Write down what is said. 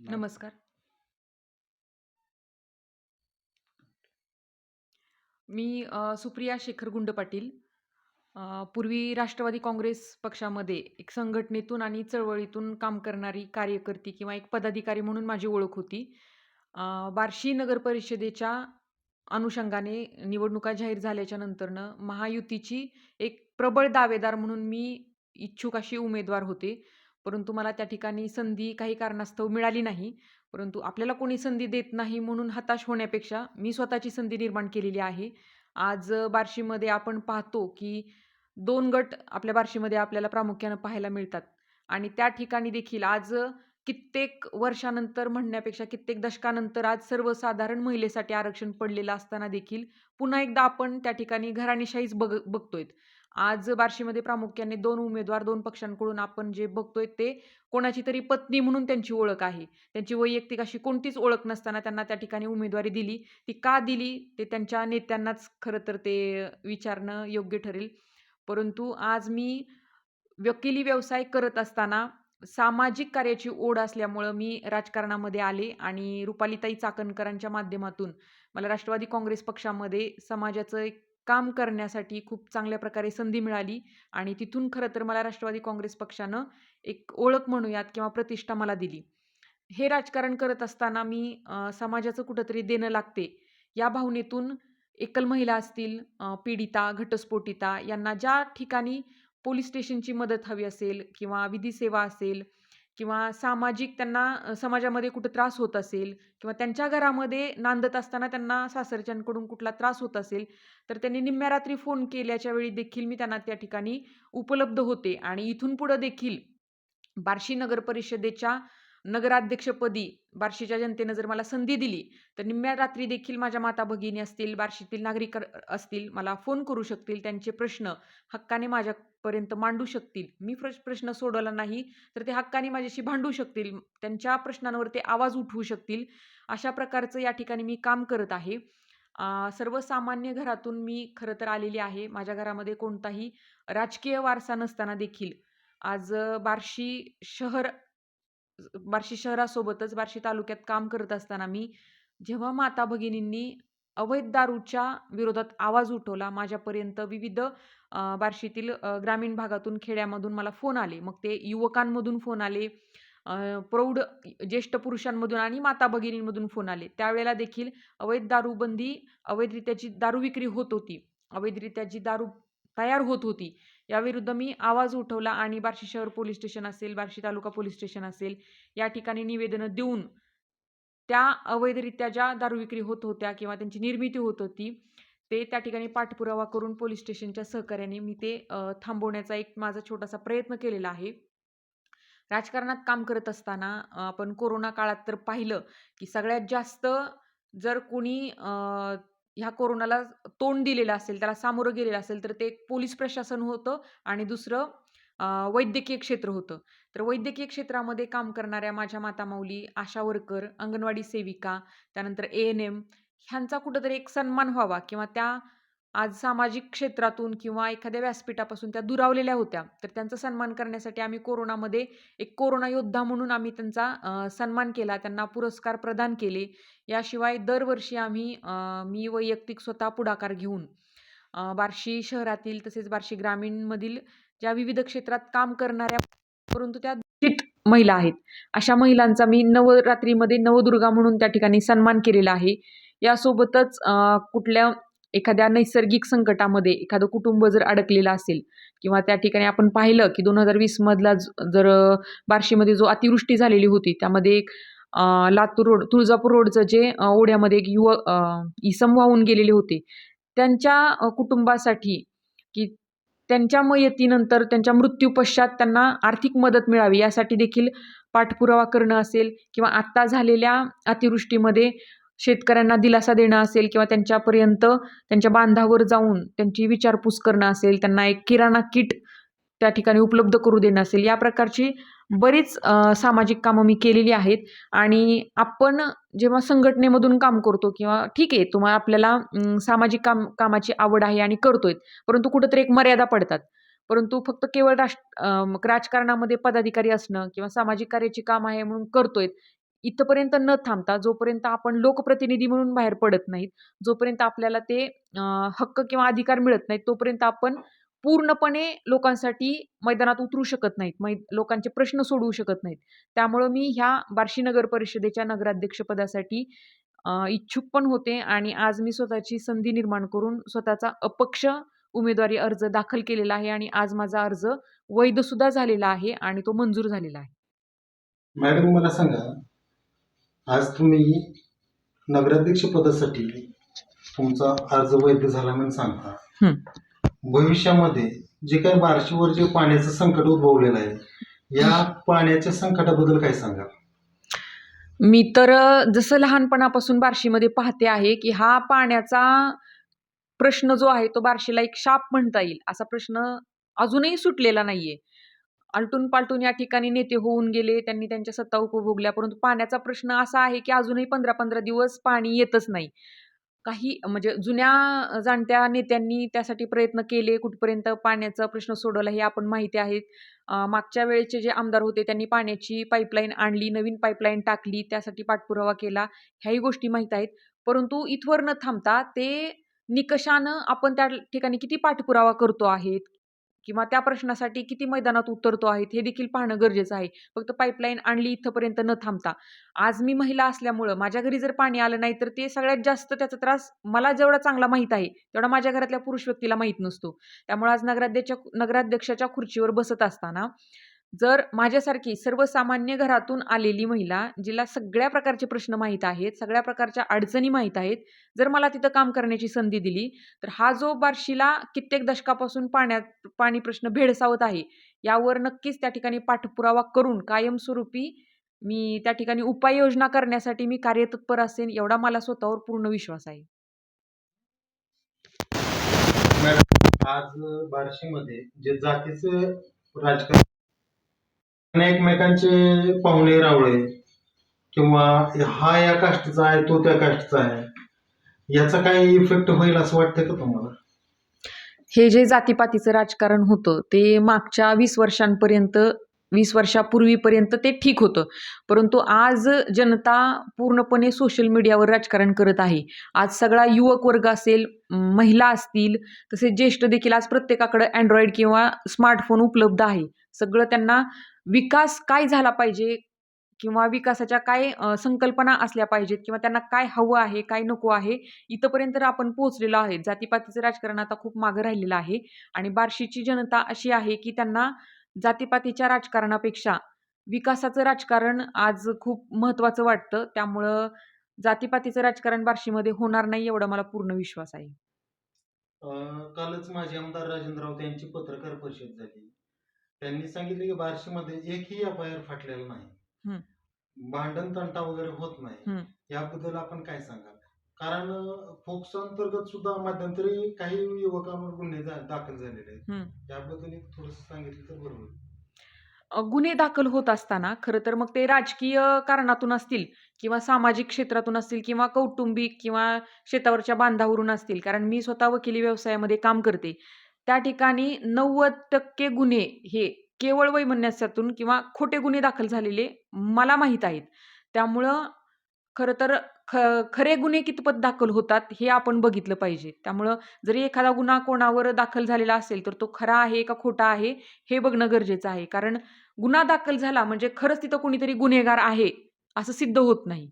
नमस्कार. मी अ, सुप्रिया शेखर गुंड पाटील. अ, पूर्वी राष्ट्रवादी काँग्रेस पक्षामध्ये एक संघटनेतून आणि चळवळीतून काम करणारी कार्यकर्ती किंवा एक पदाधिकारी म्हणून माझी ओळख होती. अ, बार्शी नगर परिषदेच्या अनुषंगाने निवडणुका जाहीर झाल्याच्या नंतरनं महायुतीची एक प्रबळ दावेदार म्हणून मी इच्छुक अशी उमेदवार होते. परंतु मला त्या ठिकाणी संधी काही कारणास्तव मिळाली नाही. परंतु आपल्याला कोणी संधी देत नाही म्हणून हताश होण्यापेक्षा मी स्वतःची संधी निर्माण केलेली आहे. आज बार्शीमध्ये आपण पाहतो की दोन गट आपल्या बार्शीमध्ये आपल्याला प्रामुख्यानं पाहायला मिळतात आणि त्या ठिकाणी देखील आज कित्येक वर्षानंतर म्हणण्यापेक्षा कित्येक दशकानंतर आज सर्वसाधारण महिलेसाठी आरक्षण पडलेलं असताना देखील पुन्हा एकदा आपण त्या ठिकाणी घराणेशाहीच बघ बघतोय. आज बार्शीमध्ये प्रामुख्याने दोन उमेदवार दोन पक्षांकडून आपण जे बघतोय ते कोणाची तरी पत्नी म्हणून त्यांची ओळख आहे. त्यांची वैयक्तिक अशी कोणतीच ओळख नसताना त्यांना त्या ठिकाणी उमेदवारी दिली. ती का दिली ते त्यांच्या नेत्यांनाच खरं तर ते विचारणं योग्य ठरेल. परंतु आज मी वकिली व्यवसाय करत असताना सामाजिक कार्याची ओढ असल्यामुळं मी राजकारणामध्ये आले आणि रुपालीताई चाकणकरांच्या माध्यमातून मला राष्ट्रवादी काँग्रेस पक्षामध्ये समाजाचं एक काम करण्यासाठी खूप चांगल्या प्रकारे संधी मिळाली आणि तिथून खरं तर मला राष्ट्रवादी काँग्रेस पक्षानं एक ओळख म्हणूयात किंवा प्रतिष्ठा मला दिली. हे राजकारण करत असताना मी समाजाचं कुठंतरी देणं लागते या भावनेतून एकल महिला असतील, पीडिता, घटस्फोटिता यांना ज्या ठिकाणी पोलीस स्टेशनची मदत हवी असेल किंवा विधी सेवा असेल किंवा सामाजिक त्यांना समाजामध्ये कुठं त्रास होत असेल किंवा त्यांच्या घरामध्ये नांदत असताना त्यांना सासरच्यांकडून कुठला त्रास होत असेल, तर त्यांनी निम्म्या रात्री फोन केल्याच्या वेळी देखील मी त्यांना त्या ठिकाणी उपलब्ध होते. आणि इथून पुढं देखील बार्शी नगर परिषदेच्या नगराध्यक्षपदी बार्शीच्या जनतेनं जर मला संधी दिली, तर निम्म्या रात्री देखील माझ्या माता-भगिनी असतील, बार्शीतील नागरिक असतील, मला फोन करू शकतील. त्यांचे प्रश्न हक्काने माझ्यापर्यंत मांडू शकतील. मी प्रश्न सोडवला नाही, तर ते हक्काने माझ्याशी भांडू शकतील. त्यांच्या प्रश्नांवर ते आवाज उठवू शकतील. अशा प्रकारचं या ठिकाणी मी काम करत आहे. सर्वसामान्य घरातून मी खरं तर आलेली आहे. माझ्या घरामध्ये कोणताही राजकीय वारसा नसताना देखील आज बार्शी शहर बार्शी शहरासोबतच बार्शी तालुक्यात काम करत असताना मी जेव्हा माता-भगिनींनी अवैध दारूच्या विरोधात आवाज उठवला, माझ्यापर्यंत विविध बार्शीतील ग्रामीण भागातून, खेड्यामधून मला फोन आले. मग ते युवकांमधून फोन आले, प्रौढ ज्येष्ठ पुरुषांमधून आणि माता-भगिनींमधून फोन आले. त्यावेळेला देखील अवैध दारूबंदी, अवैधरित्याची दारू विक्री होत होती, अवैधरित्या जी दारू तयार होत होती, याविरुद्ध मी आवाज उठवला आणि बार्शी शहर पोलीस स्टेशन असेल, बार्शी तालुका पोलीस स्टेशन असेल, या ठिकाणी निवेदनं देऊन त्या अवैधरित्या ज्या दारू विक्री होत होत्या किंवा त्यांची निर्मिती होत होती, ते त्या ठिकाणी पाठपुरावा करून पोलीस स्टेशनच्या सहकार्याने मी ते थांबवण्याचा एक माझा छोटासा प्रयत्न केलेला आहे. राजकारणात काम करत असताना आपण कोरोना काळात तर पाहिलं, की सगळ्यात जास्त जर कोणी ह्या कोरोनाला तोंड दिलेलं असेल, त्याला सामोरं गेलेलं असेल, तर ते एक पोलीस प्रशासन होतं आणि दुसरं वैद्यकीय क्षेत्र होतं. तर वैद्यकीय क्षेत्रामध्ये काम करणाऱ्या माझ्या मातामाऊली, आशा वर्कर, अंगणवाडी सेविका, त्यानंतर ए-एन-एम ह्यांचा कुठंतरी एक सन्मान व्हावा किंवा त्या आज सामाजिक क्षेत्रातून किंवा एखाद्या व्यासपीठापासून त्या दुरावलेल्या होत्या. तर त्यांचा सन्मान करण्यासाठी आम्ही कोरोनामध्ये एक कोरोना योद्धा म्हणून आम्ही त्यांचा सन्मान केला. त्यांना पुरस्कार प्रदान केले. याशिवाय दरवर्षी आम्ही मी वैयक्तिक स्वतः पुढाकार घेऊन बार्शी शहरातील तसेच बार्शी ग्रामीणमधील ज्या विविध क्षेत्रात काम करणाऱ्या परंतु त्या महिला आहेत, अशा महिलांचा मी नवरात्रीमध्ये नवदुर्गा म्हणून त्या ठिकाणी सन्मान केलेला आहे. यासोबतच कुठल्या एखाद्या नैसर्गिक संकटामध्ये एखादं कुटुंब जर अडकलेलं असेल किंवा त्या ठिकाणी आपण पाहिलं, की 2020 मधला ज जर बार्शीमध्ये जो अतिवृष्टी झालेली होती, त्यामध्ये एक लातूर रोड, तुळजापूर रोडचं जे ओढ्यामध्ये एक युवक इसम वाहून गेलेले होते. त्यांच्या कुटुंबासाठी की त्यांच्या मयतीनंतर त्यांच्या मृत्यूपश्चात त्यांना आर्थिक मदत मिळावी यासाठी देखील पाठपुरावा करणं असेल किंवा आत्ता झालेल्या अतिवृष्टीमध्ये शेतकऱ्यांना दिलासा देणं असेल किंवा त्यांच्यापर्यंत त्यांच्या बांधावर जाऊन त्यांची विचारपूस करणं असेल, त्यांना एक किराणा किट त्या ठिकाणी उपलब्ध करू देणं असेल, या प्रकारची बरीच सामाजिक कामं मी केलेली आहेत आणि आपण जेव्हा संघटनेमधून काम करतो किंवा ठीक आहे, तुम्हाला आपल्याला सामाजिक काम कामाची आवड आहे आणि करतोय. परंतु कुठंतरी एक मर्यादा पडतात. परंतु फक्त केवळ राष्ट्र राजकारणामध्ये पदाधिकारी असणं किंवा सामाजिक कार्याची काम आहे म्हणून करतोय, इथपर्यंत न थांबता जोपर्यंत आपण लोकप्रतिनिधी म्हणून बाहेर पडत नाहीत, जोपर्यंत आपल्याला ते हक्क किंवा अधिकार मिळत नाहीत, तोपर्यंत आपण पूर्णपणे लोकांसाठी मैदानात उतरू शकत नाहीत. मै लोकांचे प्रश्न सोडवू शकत नाहीत. त्यामुळं मी ह्या बार्शी नगर परिषदेच्या नगराध्यक्षपदासाठी इच्छुक पण होते आणि आज मी स्वतःची संधी निर्माण करून स्वतःचा अपक्ष उमेदवारी अर्ज दाखल केलेला आहे आणि आज माझा अर्ज वैधसुद्धा झालेला आहे आणि तो मंजूर झालेला आहे. मॅडम मला सांगा आज तुम्ही नगराध्यक्ष पदासाठी तुमचा अर्ज वैध झाला म्हणून सांगता. भविष्यामध्ये जे काही बार्शीवर जे पाण्याचं संकट उद्भवलेलं आहे या पाण्याच्या संकटाबद्दल काय सांगा मी तर जसं लहानपणापासून बार्शीमध्ये पाहते आहे, की हा पाण्याचा प्रश्न जो आहे तो बार्शीला एक शाप म्हणता येईल. असा प्रश्न अजूनही सुटलेला नाहीये. आलटून-पालटून या ठिकाणी नेते होऊन गेले, त्यांनी त्यांच्या सत्ता उपभोगल्या, परंतु पाण्याचा प्रश्न असा आहे, की अजूनही 15-15 दिवस पाणी येतच नाही. काही म्हणजे जुन्या जाणत्या नेत्यांनी त्यासाठी प्रयत्न केले, कुठपर्यंत पाण्याचा प्रश्न सोडवला हे आपण माहिती आहेत मागच्या वेळेचे जे आमदार होते त्यांनी पाण्याची पाईपलाईन आणली, नवीन पाईपलाईन टाकली, त्यासाठी पाठपुरावा केला, ह्याही गोष्टी माहीत आहेत. परंतु इथवर न थांबता ते निकषानं आपण त्या ठिकाणी किती पाठपुरावा करतो आहेत? किंवा त्या प्रश्नासाठी किती मैदानात उतरतो आहेत, हे देखील पाहणं गरजेचं आहे. फक्त पाईपलाईन आणली इथंपर्यंत न थांबता. आज मी महिला असल्यामुळं माझ्या घरी जर पाणी आलं नाही, तर ते सगळ्यात जास्त त्याचा त्रास मला जेवढा चांगला माहीत आहे, तेवढा माझ्या घरातल्या पुरुष व्यक्तीला माहीत नसतो. त्यामुळे आज नगराध्यक्ष नगराध्यक्षाच्या खुर्चीवर बसत असताना जर माझ्यासारखी सर्वसामान्य घरातून आलेली महिला, जिला सगळ्या प्रकारचे प्रश्न माहीत आहेत, सगळ्या प्रकारच्या अडचणी माहीत आहेत, जर मला तिथं काम करण्याची संधी दिली, तर हा जो बार्शीला कित्येक दशकापासून पाण्यात पाणी प्रश्न भेडसावत आहे, यावर नक्कीच त्या ठिकाणी पाठपुरावा करून कायमस्वरूपी मी त्या ठिकाणी उपाययोजना करण्यासाठी मी कार्यतत्पर असेन, एवढा मला स्वतःवर पूर्ण विश्वास आहे. आज बार्शीमध्ये जे जातीचं राजकारण एकमेकांचे पाहुणे रावळे किंवा हा या काष्टीचा आहे तो त्या काष्टीचा आहे याचा काही इफेक्ट होईल असं वाटतं का तुम्हाला हे जे जातीपातीचं राजकारण होतं, ते मागच्या वीस वर्षांपर्यंत वीस वर्षापूर्वीपर्यंत ते ठीक होतं. परंतु आज जनता पूर्णपणे सोशल मीडियावर राजकारण करत आहे. आज सगळा युवक वर्ग असेल, महिला असतील, तसेच ज्येष्ठ देखील आज प्रत्येकाकडं अँड्रॉइड किंवा स्मार्टफोन उपलब्ध आहे. सगळं त्यांना विकास काय झाला पाहिजे किंवा विकासाच्या काय संकल्पना असल्या पाहिजेत किंवा त्यांना काय हवं आहे, काय नको आहे, इथंपर्यंत तर आपण पोहोचलेलो आहे. जातीपातीचं राजकारण आता खूप मागं राहिलेलं आहे आणि बार्शीची जनता अशी आहे, की त्यांना जातीपातीच्या राजकारणापेक्षा विकासाचं राजकारण आज खूप महत्त्वाचं वाटतं. त्यामुळं जातीपातीचं राजकारण बार्शीमध्ये होणार नाही, एवढा मला पूर्ण विश्वास आहे. कालच माजी आमदार राजेंद्र राऊत यांची पत्रकार परिषद झाली त्यांनी सांगितले की बार्शीमध्ये एकही एफ आय आर फाटलेला नाही. भांडण तंटा वगैरे होत. नाही याबद्दल आपण काय सांगाल कारण फोक्सो अंतर्गत सुद्धा मध्यंतरी काही युवकांवर गुन्हे दाखल झालेले आहेत. याबद्दल एक थोडस सांगितलं तर बरोबर गुन्हे दाखल होत असताना खरं तर मग ते राजकीय कारणातून असतील किंवा सामाजिक क्षेत्रातून असतील किंवा कौटुंबिक किंवा शेतावरच्या बांधावरून असतील. कारण मी स्वतः वकिली व्यवसायामध्ये काम करते. त्या ठिकाणी 90% गुन्हे हे केवळ वैमनस्यातून किंवा खोटे गुन्हे दाखल झालेले मला माहीत आहेत. त्यामुळं खरं तर ख खरे गुन्हे कितपत दाखल होतात हे आपण बघितलं पाहिजे. त्यामुळं जरी एखादा गुन्हा कोणावर दाखल झालेला असेल, तर तो खरा आहे का खोटा आहे हे बघणं गरजेचं आहे. कारण गुन्हा दाखल झाला म्हणजे खरंच तिथं कोणीतरी गुन्हेगार आहे, असं सिद्ध होत नाही.